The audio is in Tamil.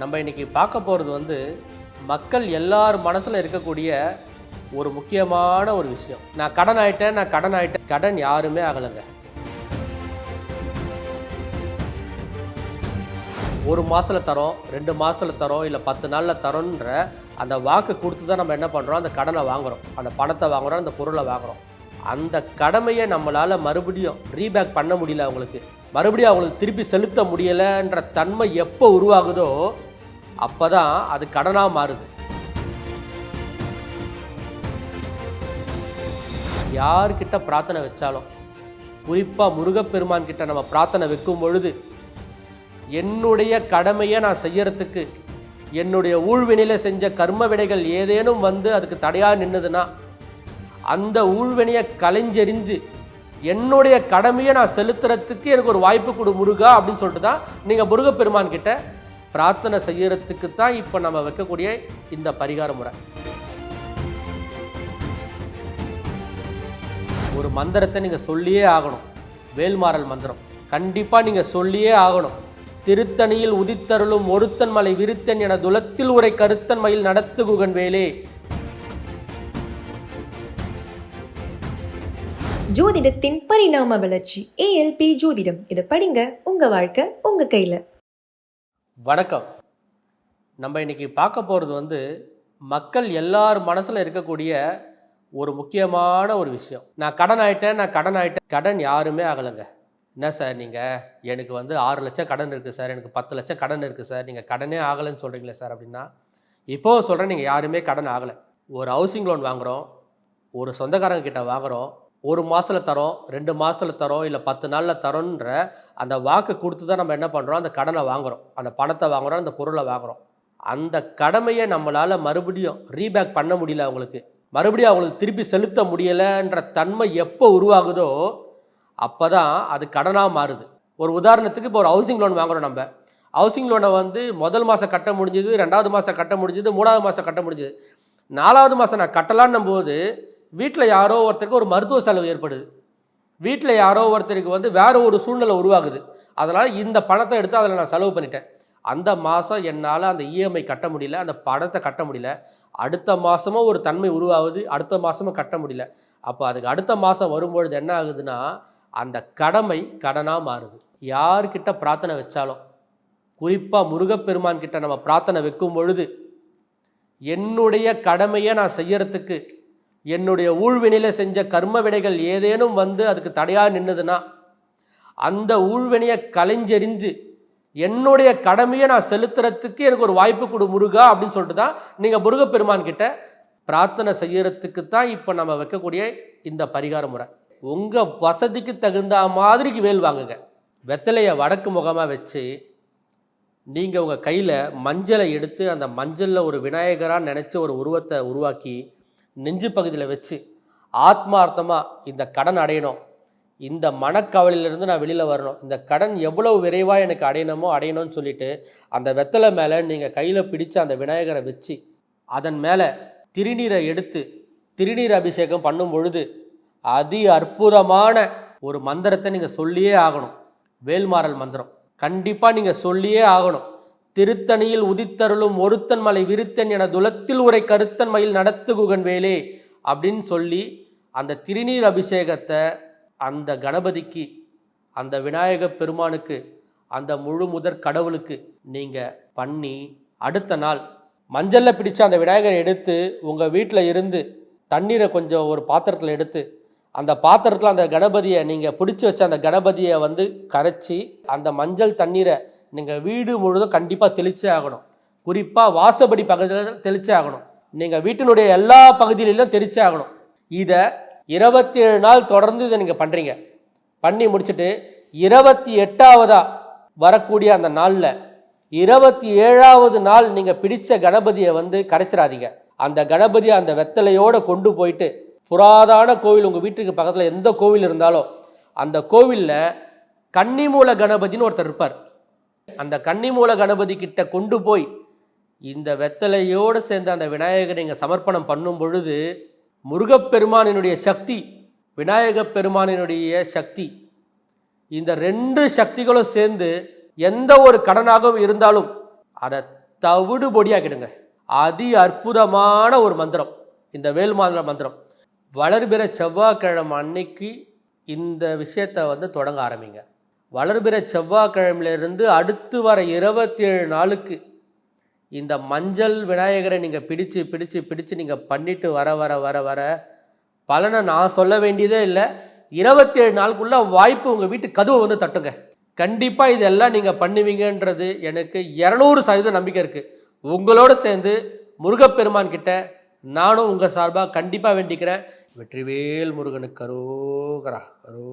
நம்ம இன்றைக்கி பார்க்க போகிறது வந்து மக்கள் எல்லார் மனசில் இருக்கக்கூடிய ஒரு முக்கியமான ஒரு விஷயம். நான் கடன் ஆயிட்டேன் நான் கடன் ஆயிட்டேன். கடன் யாருமே ஆகலைங்க. ஒரு மாதத்தில் தரோம் ரெண்டு மாதத்தில் தரோம் இல்லை பத்து நாளில் தரோன்ற அந்த வாக்கு கொடுத்து தான் நம்ம என்ன பண்ணுறோம் அந்த கடனை வாங்குறோம். அந்த பணத்தை வாங்குறோம் அந்த பொருளை வாங்குறோம். அந்த கடமையை நம்மளால் மறுபடியும் ரீபேக் பண்ண முடியல அவங்களுக்கு. மறுபடியும் அவங்களுக்கு திருப்பி செலுத்த முடியலைன்ற தன்மை எப்போ உருவாகுதோ அப்போ தான் அது கடனாக மாறுது. யார்கிட்ட பிரார்த்தனை வச்சாலும் குறிப்பாக முருகப்பெருமான் கிட்ட நம்ம பிரார்த்தனை வைக்கும் பொழுது என்னுடைய கடமையை நான் செய்யறதுக்கு என்னுடைய ஊழ்வினையில் செஞ்ச கர்ம விடைகள் ஏதேனும் வந்து அதுக்கு தடையாக நின்றுதுன்னா அந்த ஊழ்வினையை கலைஞ்செறிந்து என்னுடைய கடமையை நான் செலுத்துறதுக்கு எனக்கு ஒரு வாய்ப்பு கொடு முருகா அப்படின்னு சொல்லிட்டு தான் நீங்கள் முருகப்பெருமான் கிட்ட பிரார்த்தனை செய்யறதுக்கு தான் இப்போ நம்ம வைக்கக்கூடிய இந்த பரிகார முறை. ஒரு மந்திரத்தை நீங்கள் சொல்லியே ஆகணும். வேல்மாறல் மந்திரம். கண்டிப்பாக நீங்கள் சொல்லியே ஆகணும். திருத்தணியில் உதித்தருளும் ஒருத்தன் மலை விருத்தன் என துலத்தில் உரை கருத்தன் மயில் நடத்துகுகன் வேலே. ஜோதிடத்தின் பரிணாம வளர்ச்சி ஏஎல்பி ஜோதிடம். இதை படிங்க உங்க வாழ்க்கை உங்க கையில. வணக்கம். நம்ம இன்றைக்கி பார்க்க போகிறது வந்து மக்கள் எல்லார் மனசில் இருக்கக்கூடிய ஒரு முக்கியமான ஒரு விஷயம். நான் கடன் ஆகிட்டேன் நான் கடன் ஆகிட்டேன் கடன் யாருமே ஆகலைங்க. என்ன சார் நீங்கள் எனக்கு வந்து ஆறு லட்சம் கடன் இருக்குது சார். எனக்கு பத்து லட்சம் கடன் இருக்குது சார். நீங்கள் கடனே ஆகலைன்னு சொல்கிறீங்களே சார் அப்படின்னா இப்போ சொல்கிறேன் நீங்கள் யாருமே கடன் ஆகலை. ஒரு ஹவுசிங் லோன் வாங்குகிறோம் ஒரு சொந்தக்காரங்க கிட்ட வாங்குகிறோம் ஒரு மாதத்தில் தரோம் ரெண்டு மாதத்தில் தரோம் இல்லை பத்து நாளில் தரோன்ற அந்த வாக்கு கொடுத்து தான் நம்ம என்ன பண்ணுறோம் அந்த கடனை வாங்குறோம். அந்த பணத்தை வாங்குறோம் அந்த பொருளை வாங்குறோம். அந்த கடமையை நம்மளால் மறுபடியும் ரீபேக் பண்ண முடியல அவங்களுக்கு. மறுபடியும் அவங்களுக்கு திருப்பி செலுத்த முடியலைன்ற தன்மை எப்போ உருவாகுதோ அப்போ தான் அது கடனாக மாறுது. ஒரு உதாரணத்துக்கு இப்போ ஒரு ஹவுசிங் லோன் வாங்குறோம் நம்ம. ஹவுசிங் லோனை வந்து முதல் மாதம் கட்ட முடிஞ்சது ரெண்டாவது மாதம் கட்ட முடிஞ்சது மூணாவது மாதம் கட்ட முடிஞ்சது. நாலாவது மாதம் நான் கட்டலான்னும் போது வீட்டில் யாரோ ஒருத்தருக்கு ஒரு மருத்துவ செலவு ஏற்படுது. வீட்டில் யாரோ ஒருத்தருக்கு வந்து வேறு ஒரு சூழ்நிலை உருவாகுது. அதனால் இந்த பணத்தை எடுத்து அதில் நான் செலவு பண்ணிட்டேன். அந்த மாதம் என்னால் அந்த இஎம்ஐ கட்ட முடியல அந்த பணத்தை கட்ட முடியல. அடுத்த மாதமும் ஒரு தன்மை உருவாகுது அடுத்த மாதமும் கட்ட முடியல. அப்போ அதுக்கு அடுத்த மாதம் வரும்பொழுது என்ன ஆகுதுன்னா அந்த கடமை கடனாக மாறுது. யார்கிட்ட பிரார்த்தனை வச்சாலும் குறிப்பாக முருகப்பெருமான் கிட்ட நம்ம பிரார்த்தனை வைக்கும் பொழுது என்னுடைய கடமையை நான் செய்யறதுக்கு என்னுடைய ஊழ்வினையில் செஞ்ச கர்ம வினைகள் ஏதேனும் வந்து அதுக்கு தடையாக நின்றுதுன்னா அந்த ஊழ்வினையை கலைஞ்செறிந்து என்னுடைய கடமையை நான் செலுத்துறதுக்கு எனக்கு ஒரு வாய்ப்பு கொடு முருகா அப்படின்னு சொல்லிட்டு தான் நீங்கள் முருகப்பெருமான் கிட்ட பிரார்த்தனை செய்யறதுக்கு தான் இப்போ நம்ம வைக்கக்கூடிய இந்த பரிகார முறை. உங்கள் வசதிக்கு தகுந்த மாதிரிக்கு வேல் வாங்குங்க. வெத்தலையை வடக்கு முகமாக வச்சு நீங்கள் உங்கள் கையில் மஞ்சளை எடுத்து அந்த மஞ்சளில் ஒரு விநாயகராக நினச்ச ஒரு உருவத்தை உருவாக்கி நெஞ்சு பகுதியில் வச்சு ஆத்மார்த்தமாக இந்த கடன் அடையணும். இந்த மனக்கவலையிலிருந்து நான் வெளியில் வரணும். இந்த கடன் எவ்வளவு விரைவாக எனக்கு அடையணுமோ அடையணும்னு சொல்லிட்டு அந்த வெத்தலை மேலே நீங்கள் கையில் பிடிச்ச அந்த விநாயகரை வச்சு அதன் மேலே திருநீரை எடுத்து திருநீர் அபிஷேகம் பண்ணும் பொழுது அதி அற்புதமான ஒரு மந்திரத்தை நீங்கள் சொல்லியே ஆகணும். வேல்மாறல் மந்திரம். கண்டிப்பாக நீங்கள் சொல்லியே ஆகணும். திருத்தணியில் உதித்தருளும் ஒருத்தன் மலை விருத்தன் என துலத்தில் உரை கருத்தன் மயில் நடத்துகுகன் வேலே அப்படின்னு சொல்லி அந்த திருநீர் அபிஷேகத்தை அந்த கணபதிக்கு அந்த விநாயக பெருமானுக்கு அந்த முழு முதற் கடவுளுக்கு நீங்கள் பண்ணி அடுத்த நாள் மஞ்சளில் பிடிச்ச அந்த விநாயகரை எடுத்து உங்கள் வீட்டில் இருந்து தண்ணீரை கொஞ்சம் ஒரு பாத்திரத்தில் எடுத்து அந்த பாத்திரத்தில் அந்த கணபதியை நீங்கள் பிடிச்சி வச்ச அந்த கணபதியை வந்து கரைச்சி அந்த மஞ்சள் தண்ணீரை நீங்கள் வீடு முழுதும் கண்டிப்பாக தெளிச்சே ஆகணும். குறிப்பாக வாசப்படி பகுதியில் தெளிச்சே ஆகணும். நீங்கள் வீட்டினுடைய எல்லா பகுதியிலும் தெளிச்சே ஆகணும். இதை இருபத்தி ஏழு நாள் தொடர்ந்து இதை நீங்கள் பண்ணுறீங்க பண்ணி முடிச்சுட்டு இருபத்தி எட்டாவதா வரக்கூடிய அந்த நாளில் இருபத்தி ஏழாவது நாள் நீங்கள் பிடித்த கணபதியை வந்து கரைச்சிடாதீங்க. அந்த கணபதியை அந்த வெத்தலையோடு கொண்டு போயிட்டு புராதான கோவில் உங்கள் வீட்டுக்கு பக்கத்தில் எந்த கோவில் இருந்தாலும் அந்த கோவிலில் கன்னிமூல கணபதின்னு ஒருத்தர் இருப்பார். அந்த கன்னிமூல கணபதி கிட்ட கொண்டு போய் இந்த வெத்தலையோடு சேர்ந்த அந்த விநாயகரை நீங்கள் சமர்ப்பணம் பண்ணும் பொழுது முருகப்பெருமானினுடைய சக்தி விநாயகப் பெருமானினுடைய சக்தி இந்த ரெண்டு சக்திகளும் சேர்ந்து எந்த ஒரு கடனாகவும் இருந்தாலும் அதை தவிடு பொடியாக்கிடுங்க அதி அற்புதமான ஒரு மந்திரம் இந்த வேல்மாதல மந்திரம். வளர்பிற செவ்வாய்க்கிழமை அன்னைக்கு இந்த விஷயத்தை வந்து தொடங்க ஆரம்பிங்க. வளர்பிற செவ்வாய்க்கிழமையிலிருந்து அடுத்து வர இருபத்தி ஏழு நாளுக்கு இந்த மஞ்சள் விநாயகரை நீங்கள் பிடிச்சு பிடிச்சு பிடிச்சு நீங்கள் பண்ணிட்டு வர வர வர வர பலனை நான் சொல்ல வேண்டியதே இல்லை. இருபத்தி ஏழு நாளுக்குள்ள வாய்ப்பு உங்கள் வீட்டு கதவை வந்து தட்டுங்க. கண்டிப்பாக இதெல்லாம் நீங்கள் பண்ணுவீங்கன்றது எனக்கு இரநூறு சதவீதம் நம்பிக்கை இருக்குது உங்களோட சேர்ந்து முருகப்பெருமான் கிட்ட நானும் உங்கள் சார்பாக கண்டிப்பாக வேண்டிக்கிறேன். வெற்றிவேல் முருகனுக்கு அரோகரா அரோ